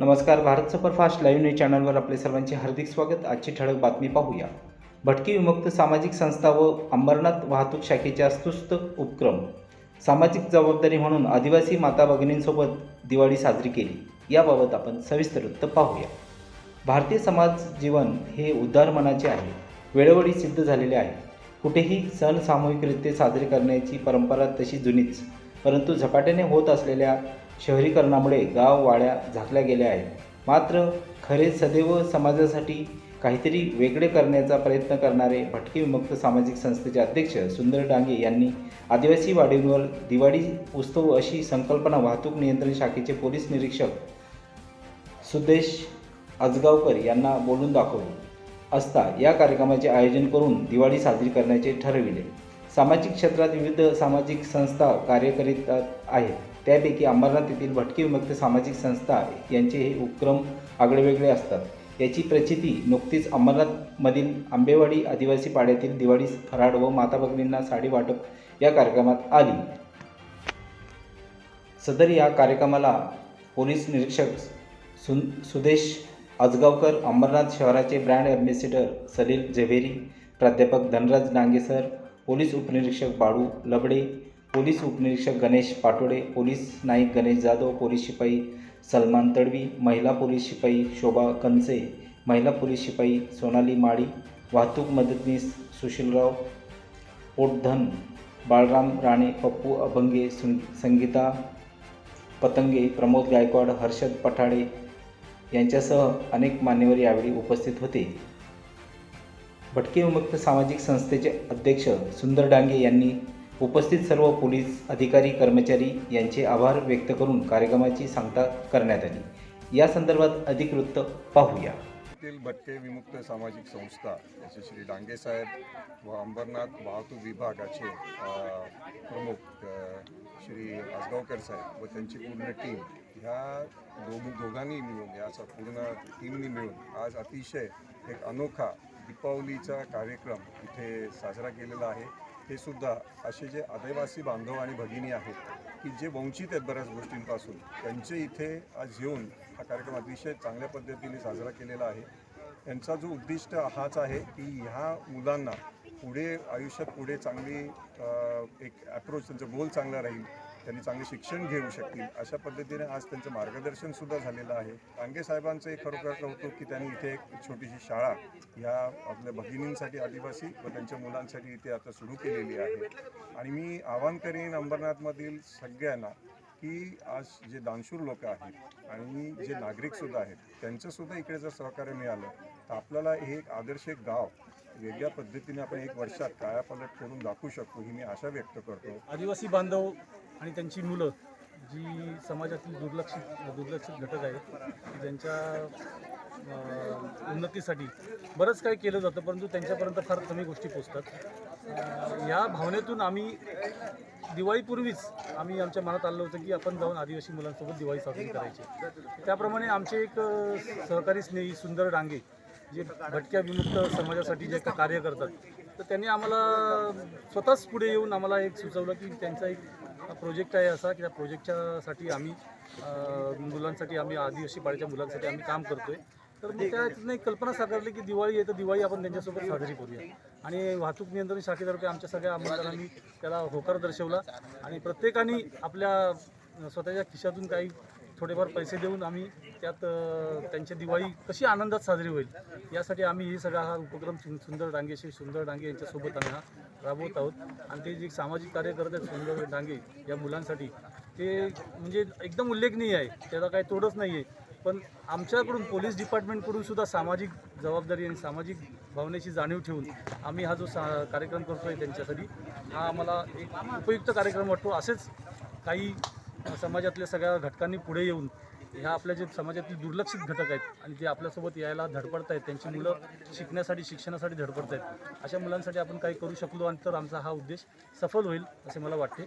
नमस्कार Bharat superfast live news चॅनलवर आपले सर्वांचे हार्दिक स्वागत. आजची ठळक बातमी पाहूया. भटकी विमुक्त सामाजिक संस्था व अंबरनाथ वाहतूक शाखेच्या सुस्त उपक्रम. सामाजिक जबाबदारी म्हणून आदिवासी माता भगिनींसोबत दिवाळी साजरी केली. याबाबत आपण सविस्तर वृत्त पाहूया. भारतीय समाज जीवन हे उदार मनाचे आहे. वेळोवेळी सिद्ध झालेले आहे. कुठेही सण सामूहिकरित्या साजरे करण्याची परंपरा तशी जुनीच परंतु झपाट्याने होत असलेल्या शहरीकरणामुळे गाव वाड्या झाकल्या गेल्या आहेत. मात्र खरे सदैव समाजासाठी काहीतरी वेगळे करण्याचा प्रयत्न करणारे भटके विमुक्त सामाजिक संस्थेचे अध्यक्ष सुंदर डांगे यांनी आदिवासी वाडींवर दिवाळी उत्सव अशी संकल्पना वाहतूक नियंत्रण शाखेचे पोलीस निरीक्षक सुदेश आजगावकर यांना बोलून दाखवले. असता या कार्यक्रमाचे आयोजन करून दिवाळी साजरी करण्याचे ठरविले. सामाजिक क्षेत्रात विविध सामाजिक संस्था कार्य करीत आहेत. त्यापैकी अंबरनाथ येथील भटकी विमुक्त सामाजिक संस्था यांचे हे उपक्रम आगळेवेगळे असतात. याची प्रचिती नुकतीच अंबरनाथमधील आंबेवाडी आदिवासी पाड्यातील दिवाळी फराड व माता भगिनींना साडी वाटप या कार्यक्रमात आली. सदर या कार्यक्रमाला पोलीस निरीक्षक सुन सुदेश आजगावकर अंबरनाथ शहराचे ब्रँड ॲम्बेसिडर सलील झवेरी प्राध्यापक धनराज डांगे सर पोलीस उपनिरीक्षक बाळू लबडे पोलीस उपनिरीक्षक गणेश पाटोडे पोलीस नाईक गणेश जाधव पोलीस शिपाई सलमान तडवी महिला पोलीस शिपाई शोभा कंचे महिला पोलीस शिपाई सोनाली माळी वाहतूक मदतनीस सुशीलराव पोटधन बाळराम राणे पप्पू अभंगे संगीता पतंगे प्रमोद गायकवाड हर्षद पठाडे यांच्यासह अनेक मान्यवर यावेळी उपस्थित होते. भटके विमुक्त सामाजिक संस्थेचे अध्यक्ष सुंदर डांगे यांनी उपस्थित सर्व पोलीस अधिकारी कर्मचारी यांचे आभार व्यक्त करून कार्यक्रमाची सांगता करण्यात आली. या संदर्भात अधिक वृत्त पाहूया भटके विमुक्त सामाजिक संस्था याचे श्री डांगे साहेब व अंबरनाथ वाहतूक विभागाचे प्रमुख श्री आसगावकर साहेब व त्यांची पूर्ण टीम ह्या दोघ दोघांनी मिळून याचा पूर्ण टीमनी मिळून आज अतिशय एक अनोखा दीपावलीचा कार्यक्रम इथे साजरा केलेला आहे. ते सुद्धा असे जे आदिवासी बांधव आणि भगिनी आहेत की जे वंचित आहेत बऱ्याच गोष्टींपासून त्यांचे इथे आज येऊन हा कार्यक्रम अतिशय चांगल्या पद्धतीने साजरा केलेला आहे. यांचा जो उद्दिष्ट हाच आहे की ह्या मुलांना पुढे आयुष्यात पुढे चांगली एक ॲप्रोच त्यांचा गोल चांगला राहील. त्यांनी चांगले शिक्षण घेऊ शकतील. अशा पद्धतीने आज त्यांचं मार्गदर्शन सुद्धा झालेलं आहे. टांगे साहेबांचं एक खरोखर कौतुक की त्यांनी इथे एक छोटीशी शाळा ह्या आपल्या भगिनींसाठी आदिवासी व त्यांच्या मुलांसाठी इथे आता सुरू केलेली आहे. आणि मी आवाहन करीन अंबरनाथमधील सगळ्यांना की आज जे दानशूर लोक आहेत आणि जे नागरिकसुद्धा आहेत त्यांचंसुद्धा इकडे जर सहकार्य मिळालं तर आपल्याला हे एक आदर्श एक गाव वेगळ्या पद्धतीने आपण एक वर्षात कायापालट करून दाखवू शकतो ही मी आशा व्यक्त करतो. आदिवासी बांधव आणि त्यांची मुलं जी समाजातील दुर्लक्षित दुर्लक्षित घटक आहेत ज्यांच्या उन्नतीसाठी बरंच काही केलं जातं परंतु त्यांच्यापर्यंत फार कमी गोष्टी पोचतात. या भावनेतून आम्ही दिवाळीपूर्वीच आम्ही आमच्या मनात आलं होतं की आपण जाऊन आदिवासी मुलांसोबत दिवाळी साजरी करायची. त्याप्रमाणे आमचे एक सहकारी स्नेही सुंदर डांगे जे भटक्या विमुक्त समाजासाठी जे कार्य करतात तर त्यांनी आम्हाला स्वतःच पुढे येऊन आम्हाला एक सुचवलं की त्यांचा एक प्रोजेक्ट आहे असा की त्या प्रोजेक्टच्यासाठी आम्ही मुलांसाठी आम्ही आदिवासी पाड्याच्या मुलांसाठी आम्ही काम करतोय. तर मग त्यातून एक कल्पना साकारली की दिवाळी आहे तर दिवाळी आपण त्यांच्यासोबत साजरी करूया. आणि वाहतूक नियंत्रण शाखेतर्फे आमच्या सगळ्या आमदारांनी त्याला होकार दर्शवला आणि प्रत्येकाने आपल्या स्वतःच्या खिशातून काही थोडेफार पैसे देऊन आम्ही त्यात त्यांची दिवाळी कशी आनंदात साजरी होईल यासाठी आम्ही हे सगळा हा उपक्रम सुंदर डांगे श्री सुंदर डांगे यांच्यासोबत आम्ही हा राबवत आहोत. आणि ते जे सामाजिक कार्यकर्ते आहेत सुंदर डांगे या मुलांसाठी ते म्हणजे एकदम उल्लेखनीय आहे. त्याला काही तोडच नाही आहे पण आमच्याकडून पोलीस डिपार्टमेंटकडून सुद्धा सामाजिक जबाबदारी आणि सामाजिक भावनेची जाणीव ठेवून आम्ही हा जो सा कार्यक्रम करतोय त्यांच्यासाठी हा आम्हाला एक उपयुक्त कार्यक्रम वाटतो. असेच काही समाजातल्या सगळ्या घटकांनी पुढे येऊन ह्या आपल्या जे समाजातील दुर्लक्षित घटक आहेत आणि जे आपल्यासोबत यायला धडपडत आहेत त्यांची मुलं शिकण्यासाठी शिक्षणासाठी धडपडत आहेत अशा मुलांसाठी आपण काही करू शकलो आणि तर आमचा हा उद्देश सफल होईल असे मला वाटते.